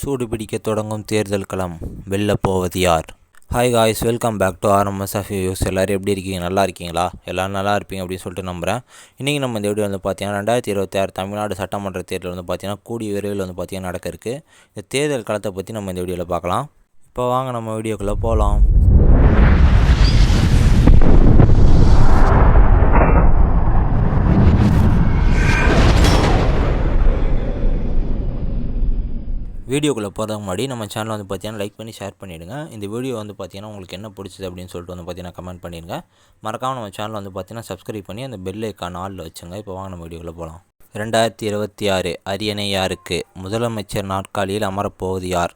சூடு பிடிக்க தொடங்கும் தேர்தல் களம். வெல்லப்போவது யார் hi guys welcome back to RMS of use எல்லோரும் எப்படி இருக்கீங்க? நல்லா இருக்கீங்களா? எல்லோரும் நல்லா இருப்பீங்க அப்படின்னு சொல்லிட்டு நம்புகிறேன் இன்றைக்கி நம்ம இந்த வீடியோ வந்து பார்த்தீங்கன்னா ரெண்டாயிரத்தி இருபத்தி ஆறு தமிழ்நாடு சட்டமன்ற தேர்தல் வந்து பார்த்தீங்கன்னா கூடிய விரைவில் வந்து பார்த்திங்கன்னா நடக்க இருக்குது இந்த தேர்தல் களத்தை பற்றி நம்ம இந்த வீடியோவில் பார்க்கலாம். இப்போ வாங்க நம்ம வீடியோக்குள்ளே போகலாம் வீடியோக்குள்ளே போகிறதுக்கு முன்னாடி நம்ம சேனலை வந்து பார்த்தீங்கன்னா லைக் பண்ணி ஷேர் பண்ணிவிடுங்க இந்த வீடியோ வந்து பார்த்தீங்கன்னா உங்களுக்கு என்ன பிடிச்சது அப்படின்னு சொல்லிட்டு வந்து பார்த்தீங்கன்னா கமெண்ட் பண்ணிடுங்க. மறக்காமல் நம்ம சேனல் வந்து பார்த்தீங்கன்னா சப்ஸ்கிரைப் பண்ணி அந்த பெல் ஐக்கான் ஆளில் வச்சுங்க. இப்போ வாங்க நம்ம வீடியோக்குள்ளே போகலாம். ரெண்டாயிரத்தி இருபத்தி ஆறு அரியணை யாருக்கு முதலமைச்சர் நாற்காலியில் அமரப்போவது யார்?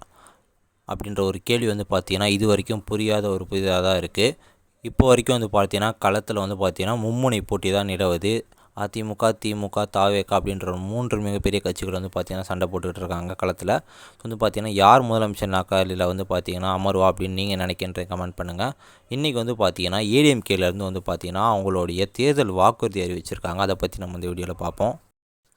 அப்படின்ற ஒரு கேள்வி வந்து பார்த்தீங்கன்னா இது வரைக்கும் புரியாத ஒரு புதிதாக தான் இருக்குது இப்போ வரைக்கும் வந்து பார்த்தீங்கன்னா களத்தில் வந்து பார்த்தீங்கன்னா மும்முனை போட்டி தான் நிலவுது. அதிமுக திமுக தாவேகா அப்படின்ற ஒரு மூன்று மிகப்பெரிய கட்சிகள் வந்து பார்த்திங்கன்னா சண்டை போட்டுக்கிட்டு இருக்காங்க களத்தில். வந்து பார்த்திங்கன்னா யார் முதலமைச்சர் நாக்காலில் வந்து பார்த்திங்கன்னா அமர்வா அப்படின்னு நீங்கள் நினைக்கின்ற கமெண்ட் பண்ணுங்கள் இன்றைக்கி வந்து பார்த்திங்கன்னா ஏடிஎம்கேலேருந்து வந்து பார்த்திங்கன்னா அவங்களுடைய தேர்தல் வாக்குறுதி அறிவிச்சிருக்காங்க. அதை பற்றி நம்ம இந்த வீடியோவில் பார்ப்போம்.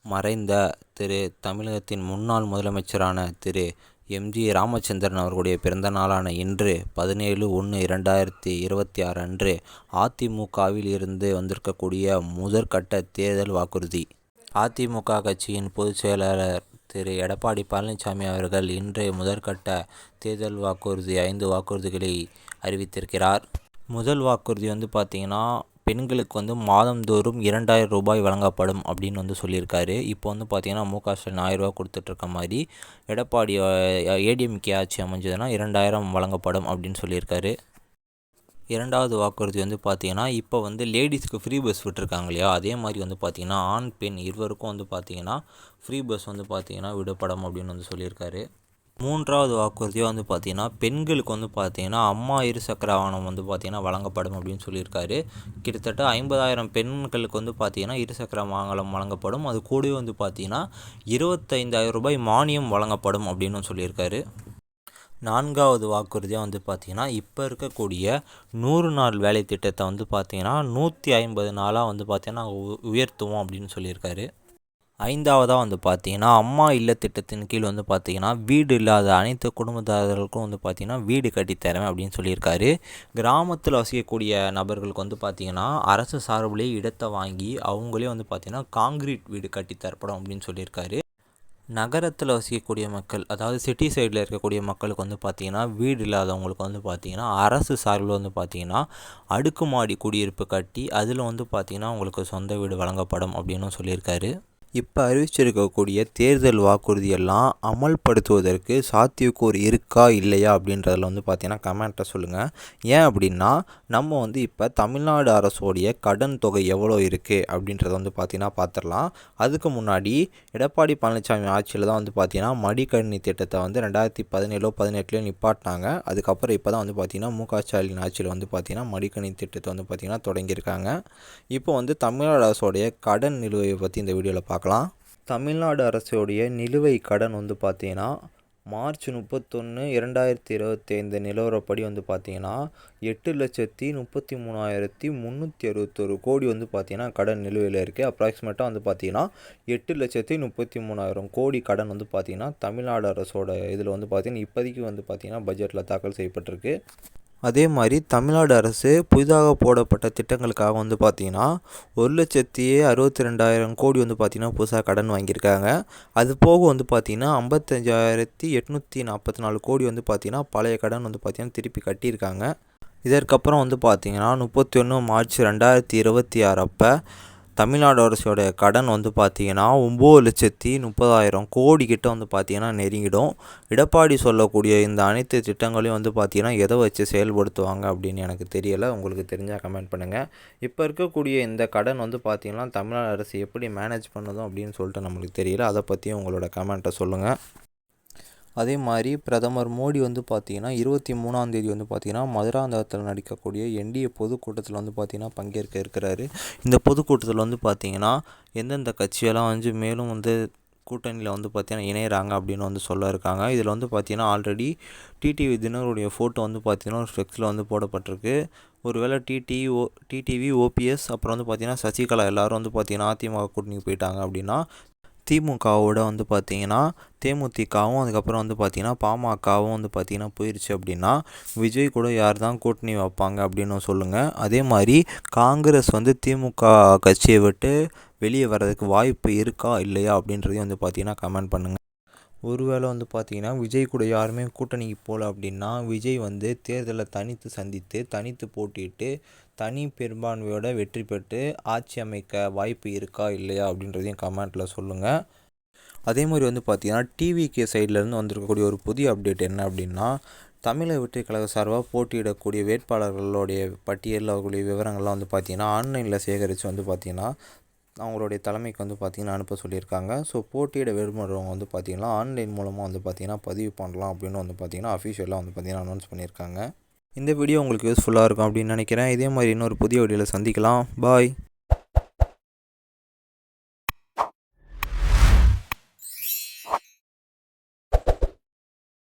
மறைந்த திரு தமிழகத்தின் முன்னாள் முதலமைச்சரான திரு எம்ஜி ராமச்சந்திரன் அவர்களுடைய பிறந்த நாளான இன்று பதினேழு ஒன்று இரண்டாயிரத்தி இருபத்தி ஆறு அன்று அதிமுகவில் இருந்து வந்திருக்கக்கூடிய முதற்கட்ட தேர்தல் வாக்குறுதி. அதிமுக கட்சியின் பொதுச் செயலாளர் திரு. எடப்பாடி பழனிசாமி அவர்கள் இன்றைய முதற்கட்ட தேர்தல் வாக்குறுதி ஐந்து வாக்குறுதிகளை அறிவித்திருக்கிறார். முதல் வாக்குறுதி வந்து பார்த்திங்கன்னா பெண்களுக்கு வந்து மாதந்தோறும் இரண்டாயிரம் ரூபாய் வழங்கப்படும் அப்படின்னு வந்து சொல்லியிருக்காரு. இப்போ வந்து பார்த்திங்கன்னா மு க ஸ்டாலின் ஆயிரரூபா கொடுத்துட்ருக்க மாதிரி எடப்பாடி ஏடிஎம்கே ஆட்சி அமைஞ்சதுன்னா இரண்டாயிரம் வழங்கப்படும் அப்படின்னு சொல்லியிருக்காரு. இரண்டாவது வாக்குறுதி வந்து பார்த்திங்கன்னா இப்போ வந்து லேடிஸ்க்கு ஃப்ரீ பஸ் விட்டுருக்காங்க இல்லையா? அதே மாதிரி வந்து பார்த்திங்கன்னா ஆண் பெண் இருவருக்கும் வந்து பார்த்திங்கன்னா ஃப்ரீ பஸ் வந்து பார்த்திங்கன்னா விடப்படும் அப்படின்னு வந்து சொல்லியிருக்காரு. மூன்றாவது வாக்குறுதியாக வந்து பார்த்திங்கன்னா பெண்களுக்கு வந்து பார்த்திங்கன்னா அம்மா இருசக்கர வாகனம் வந்து பார்த்திங்கன்னா வழங்கப்படும் அப்படின்னு சொல்லியிருக்காரு. கிட்டத்தட்ட ஐம்பதாயிரம் பெண்களுக்கு வந்து பார்த்திங்கன்னா இருசக்கர வாகனம் வழங்கப்படும். அது கூடவே வந்து பார்த்திங்கன்னா இருபத்தைந்தாயிரம் ரூபாய் மானியம் வழங்கப்படும் அப்படின்னு சொல்லியிருக்காரு. நான்காவது வாக்குறுதியாக வந்து பார்த்திங்கன்னா இப்போ இருக்கக்கூடிய நூறு நாள் வேலை திட்டத்தை வந்து பார்த்திங்கன்னா நூற்றி ஐம்பது நாளாக வந்து பார்த்திங்கன்னா உயர்த்துவோம் அப்படின்னு சொல்லியிருக்காரு. ஐந்தாவதாக வந்து பார்த்தீங்கன்னா அம்மா இல்ல திட்டத்தின் கீழ் வந்து பார்த்திங்கன்னா வீடு இல்லாத அனைத்து குடும்பத்தாரர்களுக்கும் வந்து பார்த்தீங்கன்னா வீடு கட்டித்தரேன் அப்படின்னு சொல்லியிருக்காரு. கிராமத்தில் வசிக்கக்கூடிய நபர்களுக்கு வந்து பார்த்திங்கன்னா அரசு சார்பிலே இடத்தை வாங்கி அவங்களே வந்து பார்த்திங்கன்னா காங்கிரீட் வீடு கட்டித்தரப்படும் அப்படின்னு சொல்லியிருக்காரு. நகரத்தில் வசிக்கக்கூடிய மக்கள் அதாவது சிட்டி சைடில் இருக்கக்கூடிய மக்களுக்கு வந்து பார்த்திங்கன்னா வீடு இல்லாதவங்களுக்கு வந்து பார்த்திங்கன்னா அரசு சார்பில் வந்து பார்த்திங்கன்னா அடுக்குமாடி குடியிருப்பு கட்டி அதில் வந்து பார்த்திங்கன்னா அவங்களுக்கு சொந்த வீடு வழங்கப்படும் அப்படின்னு சொல்லியிருக்காரு. இப்போ அறிவிச்சிருக்கக்கூடிய தேர்தல் வாக்குறுதியெல்லாம் அமல்படுத்துவதற்கு சாத்தியக்கூறு இருக்கா இல்லையா அப்படின்றதில் வந்து பார்த்தீங்கன்னா கமெண்ட்டை சொல்லுங்கள் ஏன் அப்படின்னா நம்ம வந்து இப்போ தமிழ்நாடு அரசோடைய கடன் தொகை எவ்வளோ இருக்குது அப்படின்றத வந்து பார்த்தீங்கன்னா பார்த்துடலாம் அதுக்கு முன்னாடி எடப்பாடி பழனிசாமி ஆட்சியில் தான் வந்து பார்த்தீங்கன்னா மடிக்கணினி திட்டத்தை வந்து ரெண்டாயிரத்தி பதினேழோ பதினெட்டுலையோ நிப்பாட்டினாங்க. அதுக்கப்புறம் இப்போ தான் வந்து பார்த்தீங்கன்னா மு க ஸ்டாலின் ஆட்சியில் வந்து பார்த்தீங்கன்னா மடிக்கணினி திட்டத்தை வந்து பார்த்திங்கன்னா தொடங்கியிருக்காங்க. இப்போ வந்து தமிழ்நாடு அரசோடைய கடன் நிலுவையை பற்றி இந்த வீடியோவில் பார்க்க பார்க்கலாம். தமிழ்நாடு அரசுடைய நிலுவை கடன் வந்து பார்த்தீங்கன்னா மார்ச் முப்பத்தொன்று இரண்டாயிரத்தி இருபத்தி ஐந்து நிலவரப்படி வந்து பார்த்தீங்கன்னா எட்டு லட்சத்தி முப்பத்தி மூணாயிரத்தி முந்நூற்றி அறுபத்தொரு கோடி வந்து பார்த்தீங்கன்னா கடன் நிலுவையில் இருக்குது அப்ராக்சிமேட்டாக வந்து பார்த்தீங்கன்னா எட்டு லட்சத்தி முப்பத்தி மூணாயிரம் கோடி கடன் வந்து பார்த்தீங்கன்னா தமிழ்நாடு அரசோட இதில் வந்து பார்த்தீங்கன்னா இப்போதைக்கு வந்து பார்த்தீங்கன்னா பட்ஜெட்டில் தாக்கல் செய்யப்பட்டிருக்கு. அதே மாதிரி தமிழ்நாடு அரசு புதிதாக போடப்பட்ட திட்டங்களுக்காக வந்து பார்த்திங்கன்னா ஒரு லட்சத்தி அறுபத்தி ரெண்டாயிரம் கோடி வந்து பார்த்திங்கன்னா புதுசாக கடன் வாங்கியிருக்காங்க. அது போக வந்து பார்த்திங்கன்னா ஐம்பத்தஞ்சாயிரத்தி எட்நூற்றி நாற்பத்தி நாலு கோடி வந்து பார்த்திங்கன்னா பழைய கடன் வந்து பார்த்திங்கன்னா திருப்பி கட்டியிருக்காங்க. இதற்கப்புறம் வந்து பார்த்திங்கன்னா முப்பத்தி ஒன்று மார்ச் ரெண்டாயிரத்தி இருபத்தி ஆறு அப்போ தமிழ்நாடு அரசோட கடன் வந்து பார்த்திங்கன்னா ஒம்பது லட்சத்தி முப்பதாயிரம் கோடி கிட்ட வந்து பார்த்திங்கன்னா நெருங்கிடும். எடப்பாடி சொல்லக்கூடிய இந்த அனைத்து திட்டங்களையும் வந்து பார்த்திங்கன்னா எதை வச்சு செயல்படுத்துவாங்க அப்படின்னு எனக்கு தெரியலை. உங்களுக்கு தெரிஞ்சால் கமெண்ட் பண்ணுங்கள் இப்போ இருக்கக்கூடிய இந்த கடன் வந்து பார்த்திங்கன்னா தமிழ்நாடு அரசு எப்படி மேனேஜ் பண்ணுதும் அப்படின்னு சொல்லிட்டு நம்மளுக்கு தெரியல. அதை பற்றியும் உங்களோட கமெண்ட்டை சொல்லுங்கள் அதே மாதிரி பிரதமர் மோடி வந்து பார்த்திங்கன்னா இருபத்தி மூணாந்தேதி வந்து பார்த்திங்கன்னா மதுராந்தகத்தில் நடிக்கக்கூடிய என்டிஏ பொதுக்கூட்டத்தில் வந்து பார்த்திங்கன்னா பங்கேற்க இருக்கிறாரு. இந்த பொதுக்கூட்டத்தில் வந்து பார்த்திங்கன்னா எந்தெந்த கட்சியெல்லாம் வந்து மேலும் வந்து கூட்டணியில் வந்து பார்த்திங்கன்னா இணையிறாங்க அப்படின்னு வந்து சொல்ல இருக்காங்க. இதில் வந்து பார்த்திங்கன்னா ஆல்ரெடி டிடிவி தினருடைய ஃபோட்டோ வந்து பார்த்திங்கன்னா ஒரு ஃப்ளெக்ஸில் வந்து போடப்பட்டிருக்கு. ஒருவேளை டிடி ஓ டிடிவி ஓபிஎஸ் அப்புறம் வந்து பார்த்திங்கன்னா சசிகலா எல்லோரும் வந்து பார்த்திங்கன்னா அதிமுக கூட்டணிக்கு போயிட்டாங்க அப்படின்னா திமுகவோட வந்து பார்த்திங்கன்னா தேமுதிகவும் அதுக்கப்புறம் வந்து பார்த்திங்கன்னா பாமகவும் வந்து பார்த்திங்கன்னா போயிடுச்சு அப்படின்னா விஜய் கூட யார் தான் கூட்டணி வைப்பாங்க அப்படின்னு சொல்லுங்கள் அதே மாதிரி காங்கிரஸ் வந்து திமுக கட்சியை விட்டு வெளியே வர்றதுக்கு வாய்ப்பு இருக்கா இல்லையா அப்படின்றதையும் வந்து பார்த்திங்கன்னா கமெண்ட் பண்ணுங்கள் ஒருவேளை வந்து பார்த்திங்கன்னா விஜய் கூட யாருமே கூட்டணிக்கு போகல அப்படின்னா விஜய் வந்து தேர்தலில் தனித்து சந்தித்து தனித்து போட்டிட்டு தனி பெரும்பான்மையோட வெற்றி பெற்று ஆட்சி அமைக்க வாய்ப்பு இருக்கா இல்லையா அப்படின்றதையும் கமெண்ட்டில் சொல்லுங்கள் அதே மாதிரி வந்து பார்த்திங்கன்னா டிவிகே சைட்லேருந்து வந்திருக்கக்கூடிய ஒரு புதிய அப்டேட் என்ன அப்படின்னா தமிழக வெற்றி கழக சார்பாக போட்டியிடக்கூடிய வேட்பாளர்களுடைய பட்டியலில் கூடிய விவரங்கள்லாம் வந்து பார்த்திங்கன்னா ஆன்லைனில் சேகரித்து வந்து பார்த்திங்கன்னா அவங்களுடைய தலைமைக்கு வந்து பார்த்திங்கன்னா அனுப்ப சொல்லியிருக்காங்க. ஸோ போட்டியிட விரும்புகிறவங்க வந்து பார்த்திங்கன்னா ஆன்லைன் மூலமாக வந்து பார்த்திங்கன்னா பதிவு பண்ணலாம் அப்படின்னு வந்து பார்த்திங்கன்னா அஃபிஷியலாக வந்து பார்த்திங்கன்னா அனௌன்ஸ் பண்ணியிருக்காங்க. இந்த வீடியோ உங்களுக்கு யூஸ்ஃபுல்லாக இருக்கும் அப்படின்னு நினைக்கிறேன். இதே மாதிரி இன்னொரு புதிய வீடியோவில் சந்திக்கலாம். பாய்